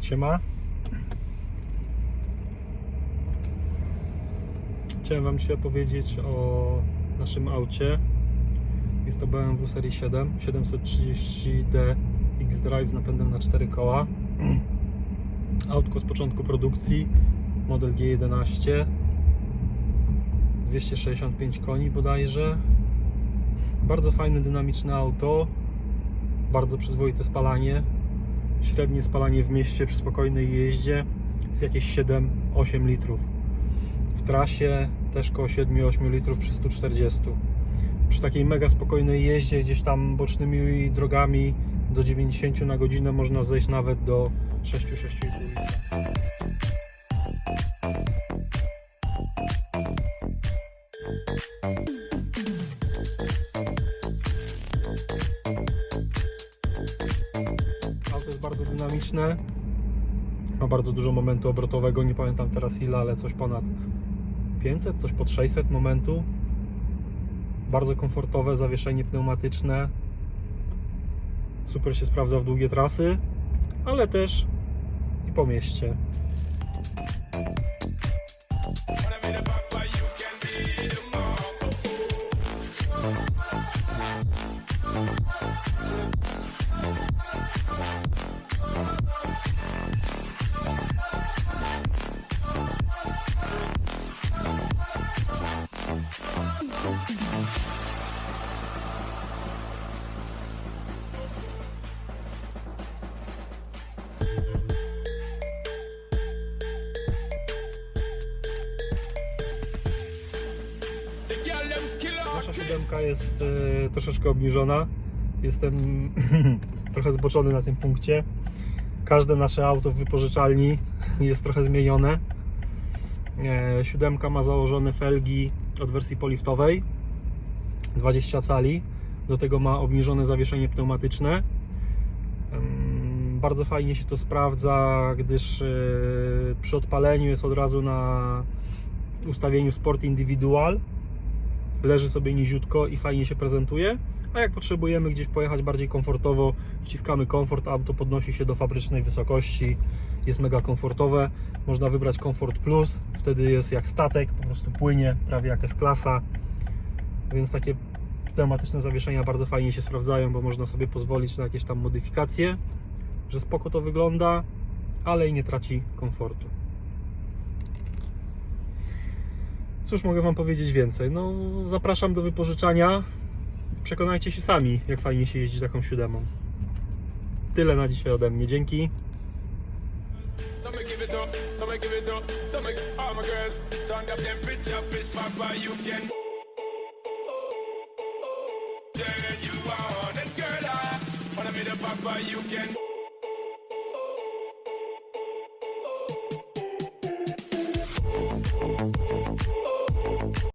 Siema. Chciałem Wam dzisiaj opowiedzieć o naszym aucie. Jest to BMW serii 7 730D X-Drive z napędem na 4 koła. Autko z początku produkcji, model G11. 265 koni bodajże. Bardzo fajne, dynamiczne auto. Bardzo przyzwoite spalanie. Średnie spalanie w mieście przy spokojnej jeździe jest jakieś 7-8 litrów. W trasie też koło 7-8 litrów przy 140. Przy takiej mega spokojnej jeździe gdzieś tam bocznymi drogami do 90 na godzinę można zejść nawet do 6-6,5 litra. Auto jest bardzo dynamiczne. Ma bardzo dużo momentu obrotowego. Nie pamiętam teraz ile, ale coś ponad 500, coś pod 600 momentu. Bardzo komfortowe zawieszenie pneumatyczne. Super się sprawdza w długie trasy, ale też i po mieście. Nasza siódemka jest e, troszeczkę obniżona. Jestem trochę zboczony na tym punkcie. Każde nasze auto w wypożyczalni jest trochę zmienione. E, siódemka ma założone felgi od wersji poliftowej 20 cali. Do tego ma obniżone zawieszenie pneumatyczne. Bardzo fajnie się to sprawdza, gdyż e, przy odpaleniu jest od razu na ustawieniu Sport Individual leży sobie niziutko i fajnie się prezentuje. A jak potrzebujemy gdzieś pojechać bardziej komfortowo, wciskamy komfort, auto podnosi się do fabrycznej wysokości, jest mega komfortowe. Można wybrać Comfort Plus, wtedy jest jak statek, po prostu płynie, prawie jak S-klasa. Więc takie pneumatyczne zawieszenia bardzo fajnie się sprawdzają, bo można sobie pozwolić na jakieś tam modyfikacje, że spoko to wygląda, ale i nie traci komfortu. Cóż mogę Wam powiedzieć więcej? No, zapraszam do wypożyczania. Przekonajcie się sami, jak fajnie się jeździ taką siódemą. Tyle na dzisiaj ode mnie. Dzięki. You can.